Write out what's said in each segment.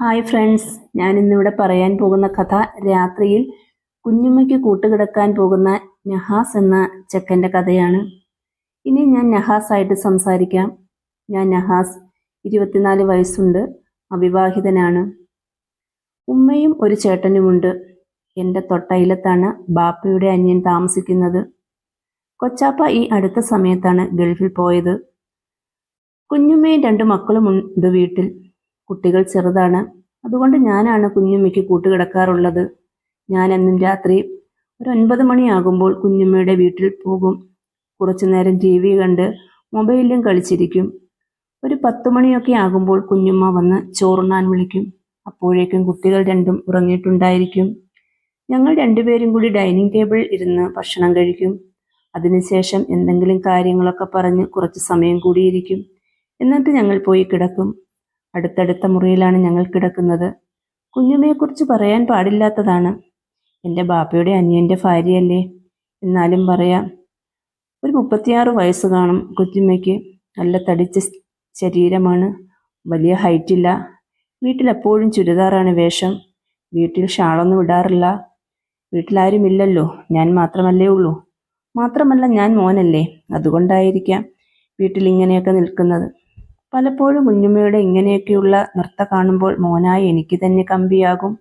Hi friends ഞാൻ ഇന്നിവിടെ പറയാൻ പോകുന്ന കഥ രാത്രിയിൽ കുഞ്ഞുമ്മയ്ക്ക് കൂട്ടുകിടക്കാൻ പോകുന്ന നഹാസ് എന്ന ചെക്കന്റെ കഥയാണ്. ഇനി ഞാൻ നഹാസായിട്ട് സംസാരിക്കാം. ഞാൻ നഹാസ് ഇരുപത്തിനാല് വയസ്സുണ്ട്. അവിവാഹിതനാണ്. ഉമ്മയും ഒരു ചേട്ടനുമുണ്ട്. എന്റെ തൊട്ടയിലത്താണ് ബാപ്പയുടെ അന്യൻ താമസിക്കുന്നത്. കൊച്ചാപ്പ ഈ അടുത്ത സമയത്താണ് ഗൾഫിൽ പോയത്. കുഞ്ഞുമ്മയും രണ്ട് മക്കളും ഉണ്ട് വീട്ടിൽ. കുട്ടികൾ ചെറുതാണ്. അതുകൊണ്ട് ഞാനാണ് കുഞ്ഞുമ്മയ്ക്ക് കൂട്ടുകിടക്കാറുള്ളത്. ഞാൻ എന്നും രാത്രി ഒരു ഒൻപത് മണിയാകുമ്പോൾ കുഞ്ഞുമ്മയുടെ വീട്ടിൽ പോകും. കുറച്ചു നേരം ടി വി കണ്ട് മൊബൈലിലും കളിച്ചിരിക്കും. ഒരു പത്ത് മണിയൊക്കെ ആകുമ്പോൾ കുഞ്ഞുമ്മ വന്ന് ചോറുണ്ണാൻ വിളിക്കും. അപ്പോഴേക്കും കുട്ടികൾ രണ്ടും ഉറങ്ങിയിട്ടുണ്ടായിരിക്കും. ഞങ്ങൾ രണ്ടുപേരും കൂടി ഡൈനിങ് ടേബിൾ ഇരുന്ന് ഭക്ഷണം കഴിക്കും. അതിനുശേഷം എന്തെങ്കിലും കാര്യങ്ങളൊക്കെ പറഞ്ഞ് കുറച്ച് സമയം കൂടിയിരിക്കും. എന്നിട്ട് ഞങ്ങൾ പോയി കിടക്കും. അടുത്തടുത്ത മുറിയിലാണ് ഞങ്ങൾ കിടക്കുന്നത്. കുഞ്ഞുമ്മയെക്കുറിച്ച് പറയാൻ പാടില്ലാത്തതാണ്. എന്റെ ബാപ്പയുടെ അനിയന്റെ ഭാര്യയല്ലേ? എന്നാലും പറയാം. ഒരു മുപ്പത്തിയാറ് വയസ്സ് കാണും കുഞ്ഞുമ്മയ്ക്ക് നല്ല തടിച്ച ശരീരമാണ്. വലിയ ഹൈറ്റില്ല വീട്ടിലെപ്പോഴും ചുരിദാറാണ് വേഷം. വീട്ടിൽ ഷാളൊന്നും ഇടാറില്ല. വീട്ടിലാരുമില്ലല്ലോ ഞാൻ മാത്രമല്ലേ ഉള്ളൂ. മാത്രമല്ല ഞാൻ മോനല്ലേ. അതുകൊണ്ടായിരിക്കാം വീട്ടിൽ ഇങ്ങനെയൊക്കെ നിൽക്കുന്നത്. പലപ്പോഴും കുഞ്ഞുമ്മയുടെ ഇങ്ങനെയൊക്കെയുള്ള നൃത്തം കാണുമ്പോൾ മോനായി എനിക്ക് തന്നെ കമ്പിയാകും.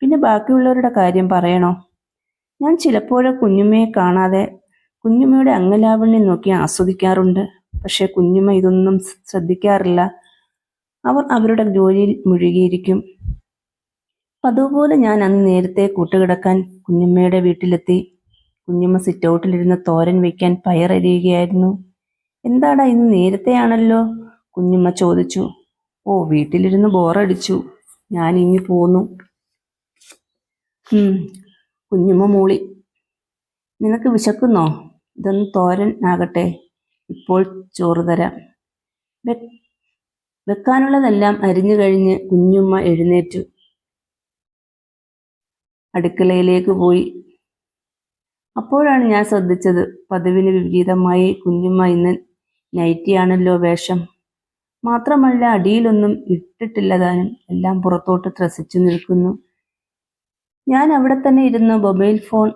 പിന്നെ ബാക്കിയുള്ളവരുടെ കാര്യം പറയണോ? ഞാൻ ചിലപ്പോഴും കുഞ്ഞുമ്മയെ കാണാതെ കുഞ്ഞുമ്മയുടെ അംഗലാവണ്യം നോക്കി ആസ്വദിക്കാറുണ്ട്. പക്ഷെ കുഞ്ഞുമ്മ ഇതൊന്നും ശ്രദ്ധിക്കാറില്ല. അവർ അവരുടെ ജോലിയിൽ മുഴുകിയിരിക്കും. അതുപോലെ ഞാൻ അന്ന് നേരത്തെ കൂട്ടുകിടക്കാൻ കുഞ്ഞുമ്മയുടെ വീട്ടിലെത്തി. കുഞ്ഞുമ്മ സിറ്റൗട്ടിലിരുന്ന് തോരൻ വയ്ക്കാൻ പയറരിയുകയായിരുന്നു. എന്താടാ ഇന്ന് നേരത്തെയാണല്ലോ? കുഞ്ഞുമ്മ ചോദിച്ചു ഓ വീട്ടിലിരുന്ന് ബോറടിച്ചു. ഞാൻ ഇനി പോന്നു. കുഞ്ഞുമ്മ മൂളി. നിനക്ക് വിശക്കുന്നോ? ഇതൊന്ന് തോരൻ ആകട്ടെ. ഇപ്പോൾ ചോറ് തരാം. വെക്കാനുള്ളതെല്ലാം അരിഞ്ഞു കഴിഞ്ഞ് കുഞ്ഞുമ്മ എഴുന്നേറ്റു. അടുക്കളയിലേക്ക് പോയി. അപ്പോഴാണ് ഞാൻ ശ്രദ്ധിച്ചത് പതിവിന് വിപരീതമായി കുഞ്ഞുമ്മ ഇന്ന് നൈറ്റിയാണല്ലോ വേഷം. മാത്രമല്ല അടിയിലൊന്നും ഇട്ടിട്ടില്ല താനും എല്ലാം പുറത്തോട്ട് ത്രസിച്ചു നിൽക്കുന്നു. ഞാൻ അവിടെ തന്നെ ഇരുന്ന് മൊബൈൽ ഫോൺ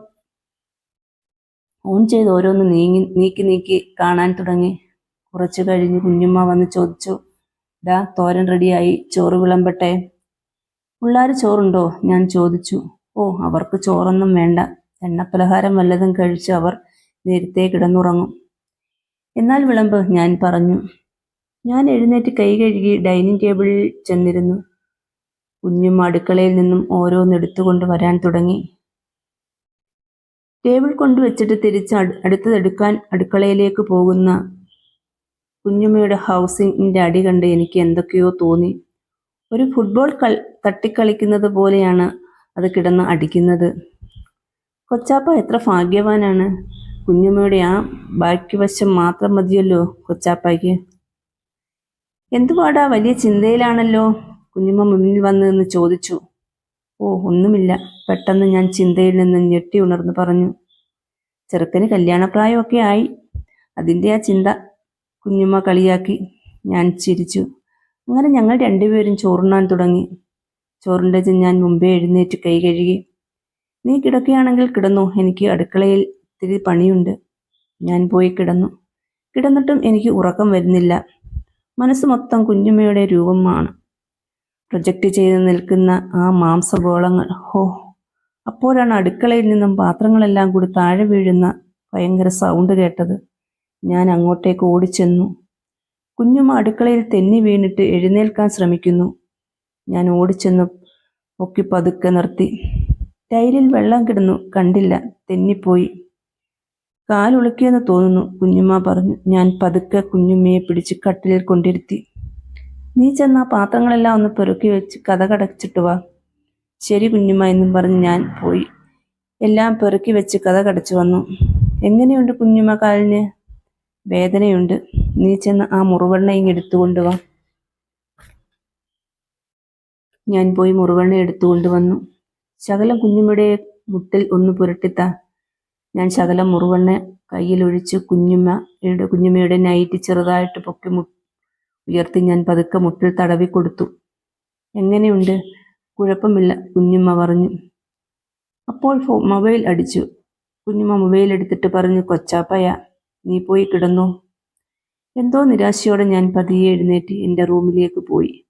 ഓൺ ചെയ്ത് ഓരോന്ന് നീങ്ങി നീക്കി നീക്കി കാണാൻ തുടങ്ങി. കുറച്ചു കഴിഞ്ഞ് കുഞ്ഞുമ്മ വന്ന് ചോദിച്ചു ഡാ തോരൻ റെഡിയായി ചോറ് വിളമ്പട്ടെ? പിള്ളേർ ചോറുണ്ടോ? ഞാൻ ചോദിച്ചു. ഓ അവർക്ക് ചോറൊന്നും വേണ്ട. എണ്ണപ്പലഹാരം വല്ലതും കഴിച്ച് അവർ നേരത്തെ കിടന്നുറങ്ങും. എന്നാൽ വിളമ്പ് ഞാൻ പറഞ്ഞു. ഞാൻ എഴുന്നേറ്റ് കൈ കഴുകി ഡൈനിങ് ടേബിളിൽ ചെന്നിരുന്നു. കുഞ്ഞും അടുക്കളയിൽ നിന്നും ഓരോന്നെടുത്തുകൊണ്ട് വരാൻ തുടങ്ങി. ടേബിൾ കൊണ്ടുവച്ചിട്ട് തിരിച്ച് അടുത്തതെടുക്കാൻ അടുക്കളയിലേക്ക് പോകുന്ന കുഞ്ഞുമ്മയുടെ ഹൗസിങ്ങിന്റെ അടി കണ്ട് എനിക്ക് എന്തൊക്കെയോ തോന്നി. ഒരു ഫുട്ബോൾ കൾ തട്ടിക്കളിക്കുന്നത് പോലെയാണ് അത് കിടന്ന് അടിക്കുന്നത്. കൊച്ചാപ്പ എത്ര ഭാഗ്യവാനാണ്. കുഞ്ഞുമ്മയുടെ ആ ബാക്കി വശം മാത്രം മതിയല്ലോ കൊച്ചാപ്പയ്ക്ക്. എന്തുപാടാ വലിയ ചിന്തയിലാണല്ലോ? കുഞ്ഞുമ്മ മുന്നിൽ വന്ന് നിന്ന് ചോദിച്ചു. ഓ ഒന്നുമില്ല. പെട്ടെന്ന് ഞാൻ ചിന്തയിൽ നിന്ന് ഞെട്ടി ഉണർന്നു പറഞ്ഞു. ചെറുക്കന് കല്യാണപ്രായമൊക്കെ ആയി. അതിന്റെ ആ ചിന്ത കുഞ്ഞുമ്മ കളിയാക്കി. ഞാൻ ചിരിച്ചു. അങ്ങനെ ഞങ്ങൾ രണ്ടുപേരും ചോറുണ്ണാൻ തുടങ്ങി. ചോറിന്റെ ഞാൻ മുമ്പേ എഴുന്നേറ്റ് കൈ കഴുകി. നീ കിടക്കുകയാണെങ്കിൽ കിടന്നു. എനിക്ക് അടുക്കളയിൽ ഇത്തിരി പണിയുണ്ട്. ഞാൻ പോയി കിടന്നു. കിടന്നിട്ടും എനിക്ക് ഉറക്കം വരുന്നില്ല. മനസ്സ് മൊത്തം കുഞ്ഞുമ്മയുടെ രൂപമാണ്. പ്രൊജക്റ്റ് ചെയ്ത് നിൽക്കുന്ന ആ മാംസഗോളങ്ങൾ ഹോ. അപ്പോഴാണ് അടുക്കളയിൽ നിന്നും പാത്രങ്ങളെല്ലാം കൂടി താഴെ വീഴുന്ന ഭയങ്കര സൗണ്ട് കേട്ടത്. ഞാൻ അങ്ങോട്ടേക്ക് ഓടിച്ചെന്നു. കുഞ്ഞുമ്മ അടുക്കളയിൽ തെന്നി വീണിട്ട് എഴുന്നേൽക്കാൻ ശ്രമിക്കുന്നു. ഞാൻ ഓടിച്ചെന്ന് പൊക്കി പതുക്കെ നിർത്തി. ടൈലിൽ വെള്ളം കിടന്നു കണ്ടില്ല തെന്നിപ്പോയി. കാലുളുക്കിയെന്ന് തോന്നുന്നു കുഞ്ഞുമ്മ പറഞ്ഞു. ഞാൻ പതുക്കെ കുഞ്ഞുമ്മയെ പിടിച്ച് കട്ടിലിൽ കൊണ്ടിരുത്തി. നീ ചെന്ന പാത്രങ്ങളെല്ലാം ഒന്ന് പെറുക്കി വെച്ച് കഥ കടച്ചിട്ട് വാ. ശരി കുഞ്ഞുമ്മ എന്നും പറഞ്ഞ് ഞാൻ പോയി. എല്ലാം പെറുക്കി വെച്ച് കഥ കടച്ചു വന്നു. എങ്ങനെയുണ്ട് കുഞ്ഞുമ്മ കാലിന്? വേദനയുണ്ട്. നീ ചെന്ന് ആ മുറുവെണ്ണ ഇങ്ങ് എടുത്തുകൊണ്ട് വാ. ഞാൻ പോയി മുറിവെണ്ണ എടുത്തുകൊണ്ട് വന്നു. ശകലം കുഞ്ഞുമ്മയുടെ മുട്ടിൽ ഒന്ന് പുരട്ടിത്താ. ഞാൻ ശകലം മുറിവെണ്ണ കയ്യിലൊഴിച്ച് കുഞ്ഞുമ്മയുടെ കുഞ്ഞുമ്മയുടെ നൈറ്റ് ചെറുതായിട്ട് പൊക്കി മു ഉയർത്തി ഞാൻ പതുക്കെ മുട്ടിൽ തടവി കൊടുത്തു. എങ്ങനെയുണ്ട്? കുഴപ്പമില്ല കുഞ്ഞുമ്മ പറഞ്ഞു. അപ്പോൾ ഫോ മൊബൈൽ അടിച്ചു. കുഞ്ഞുമ്മ മൊബൈൽ എടുത്തിട്ട് പറഞ്ഞു കൊച്ചാപ്പയ നീ പോയി കിടന്നോ. എന്തോ നിരാശയോടെ ഞാൻ പതിയെ എഴുന്നേറ്റ് എന്റെ റൂമിലേക്ക് പോയി.